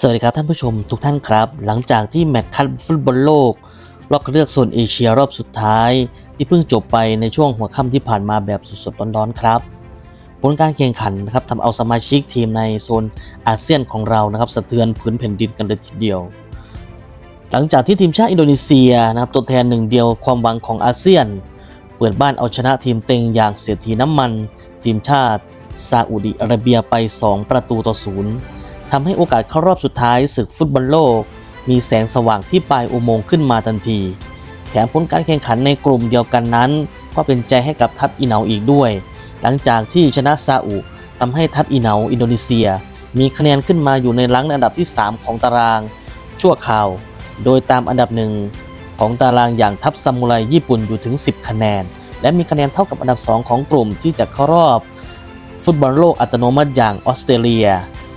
สวัสดีครับท่านผู้ชมทุกท่านครับ หลังจากที่แมตช์คัดฟุตบอลโลก รอบเลือกโซนเอเชียรอบสุดท้าย ที่เพิ่งจบไปในช่วงหัวค่ำที่ผ่านมาแบบสดๆร้อนๆครับ ผลการแข่งขันนะครับทำเอาสมาชิกทีมในโซนอาเซียนของเรานะครับสะเทือนพื้นแผ่นดินกันเลยทีเดียว หลังจากที่ทีมชาติอินโดนีเซียนะครับตัวแทนหนึ่งเดียวความหวังของอาเซียน เปิดบ้านเอาชนะทีมเต็งอย่างเสียทีน้ำมัน ทีมชาติซาอุดิอาระเบียไป 2 ประตูต่อศูนย์ ทำให้โอกาสเข้ารอบสุดท้ายศึกฟุตบอลโลก มีแสงสว่างที่ปลายอุโมงค์ขึ้นมาทันที แถมผลการแข่งขันในกลุ่มเดียวกันนั้น ก็เป็นใจให้กับทัพอีเหนาอีกด้วย หลังจากที่ชนะซาอุทำให้ทัพอีเหนาอินโดนีเซีย มีคะแนนขึ้นมาอยู่ในรังอันดับที่ 3 ของตาราง ชั่วคราว โดยตามอันดับหนึ่งของตารางอย่างทัพซามูไรญี่ปุ่นอยู่ถึง 10 คะแนน และมีคะแนนเท่ากับอันดับ 2 ของกลุ่มที่จะเข้ารอบ ฟุตบอลโลกอัตโนมัติอย่างออสเตรเลีย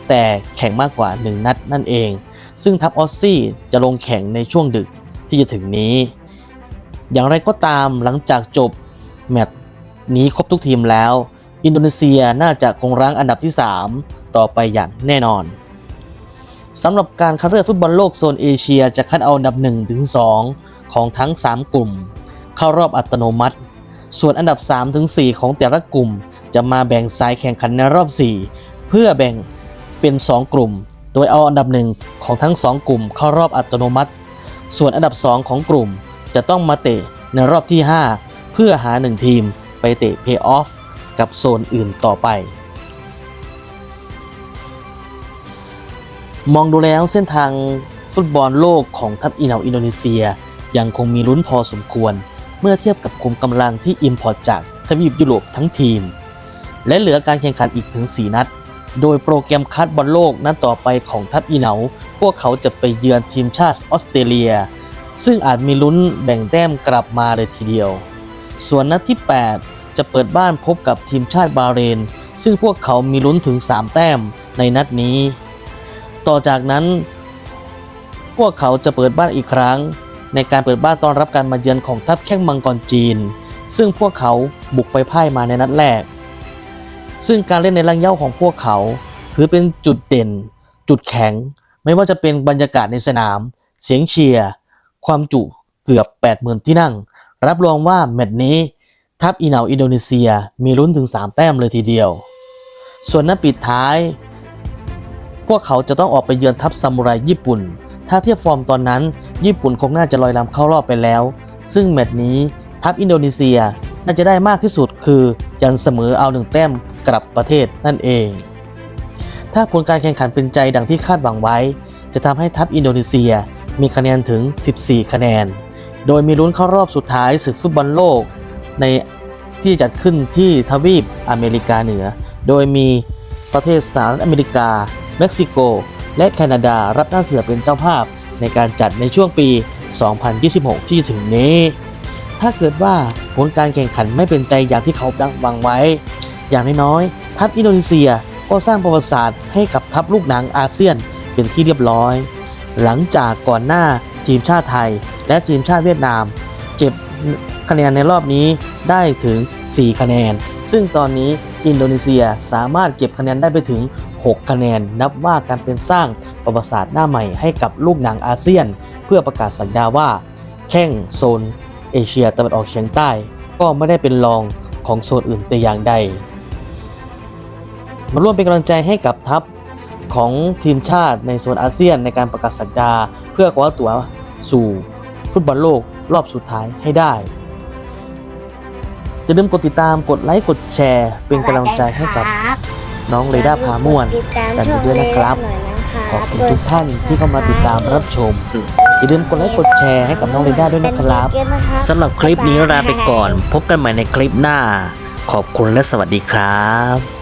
แต่แข่งมากกว่า 1 นัดนั่นเอง ซึ่งทัพออสซี่จะลงแข่งในช่วงดึกที่จะถึงนี้ อย่างไรก็ตามหลังจากจบแมตช์นี้ครบทุกทีมแล้ว อินโดนีเซียน่าจะคงรั้งอันดับที่ 3 ต่อไปอย่างแน่นอนสำหรับการคัดเลือกฟุตบอลโลกโซนเอเชียจะคัดเอาอันดับ1ถึง2ของทั้ง 3 กลุ่ม เข้ารอบอัตโนมัติ ส่วนอันดับ3ถึง4ของแต่ละกลุ่ม จะมาแบ่งสายแข่งขันในรอบ 4 เพื่อแบ่ง เป็น 2 กลุ่ม โดยเอาอันดับ1ของทั้ง 2 กลุ่มเข้ารอบอัตโนมัติ ส่วนอันดับ 2 ของกลุ่มจะต้องมาเตะในรอบที่ 5 เพื่อหา 1 ทีมไปเตะเพย์ออฟกับโซนอื่นต่อไป มองดูแล้วเส้นทางฟุตบอลโลกของทัพอีเนาอินโดนีเซีย ยังคงมีลุ้นพอสมควร เมื่อเทียบกับคุมกำลังที่อิมพอร์ตจากทวีปยุโรปทั้งทีม และเหลือการแข่งขันอีกถึง 4 นัด โดยโปรแกรมคัดบอลโลกนัดต่อไปของทัพอีเหนา พวกเขาจะไปเยือนทีมชาติออสเตรเลีย ซึ่งอาจมีลุ้นแบ่งแต้มกลับมาเลยทีเดียว ส่วนนัดที่ 8 จะเปิดบ้านพบกับทีมชาติบาเรน ซึ่งพวกเขามีลุ้นถึง 3 แต้มในนัดนี้ ต่อจากนั้น พวกเขาจะเปิดบ้านอีกครั้ง ในการเปิดบ้านต้อนรับการมาเยือนของทัพแข้งมังกรจีน ซึ่งพวกเขาบุกไปพ่ายมาในนัดแรก ซึ่งการเล่นในรังเย่าของพวกเขา ถือเป็นจุดเด่น จุดแข็ง ไม่ว่าจะเป็นบรรยากาศในสนาม เสียงเชียร์ ความจุเกือบ 80,000 ที่นั่ง รับรองว่าแมตช์นี้ ทัพอีเหนาอินโดนีเซียมีลุ้นถึง 3 แต้มเลยทีเดียว ส่วนนัดปิดท้าย พวกเขาจะต้องออกไปเยือนทัพซามูไรญี่ปุ่น ถ้าเทียบฟอร์มตอนนั้น ญี่ปุ่นคงน่าจะลอยลำเข้ารอบไปแล้ว ซึ่งแมตช์นี้ทัพอินโดนีเซียน่าจะได้มากที่สุดคือยันเสมอเอาหนึ่งแต้ม กลับประเทศนั่นเอง ถ้าผลการแข่งขันเป็นใจดังที่คาดหวังไว้ จะทำให้ทัพอินโดนีเซียมีคะแนนถึง 14 คะแนน โดยมีลุ้นเข้ารอบสุดท้ายศึกฟุตบอลโลก ในที่จัดขึ้นที่ทวีปอเมริกาเหนือ โดยมีประเทศสหรัฐอเมริกา เม็กซิโก และแคนาดารับหน้าเสือเป็นเจ้าภาพในการจัดในช่วงปี 2026 ที่จะถึงนี้ ถ้าเกิดว่าผลการแข่งขันไม่เป็นใจอย่างที่เขาดังหวังไว้ อย่างน้อยๆทัพอินโดนีเซียก็สร้างประวัติศาสตร์ให้กับทัพลูกหนังอาเซียนเป็นที่เรียบร้อย หลังจากก่อนหน้าทีมชาติไทย และทีมชาติเวียดนาม เก็บคะแนนในรอบนี้ได้ถึง 4 คะแนน ซึ่งตอนนี้อินโดนีเซียสามารถเก็บคะแนนได้ไปถึง 6 คะแนน นับว่าการเป็นสร้างประวัติศาสตร์หน้าใหม่ให้กับลูกหนังอาเซียน เพื่อประกาศสัญญาว่า แข้งโซน เอเชียตะวันออกเฉียงใต้ ก็ไม่ได้เป็นรองของโซนอื่นแต่อย่างใด มาร่วมเป็นกำลังใจให้กับทัพของทีมชาติในโซนอาเซียนในการประกาศสัญญาเพื่อคว้าตั๋วสู่ฟุตบอลโลกรอบสุดท้ายให้ได้อย่าลืมกดติดตามกดไลค์กดแชร์ เป็นกำลังใจให้กับน้องเรดาพาม่วนกันไปด้วยนะครับขอบคุณทุกท่านที่เข้ามาติดตามรับชมอย่าลืมกดไลค์กดแชร์ให้กับน้องเรด้าด้วยนะครับสำหรับคลิปนี้ลาไปก่อน พบกันใหม่ในคลิปหน้า ขอบคุณและสวัสดีครับ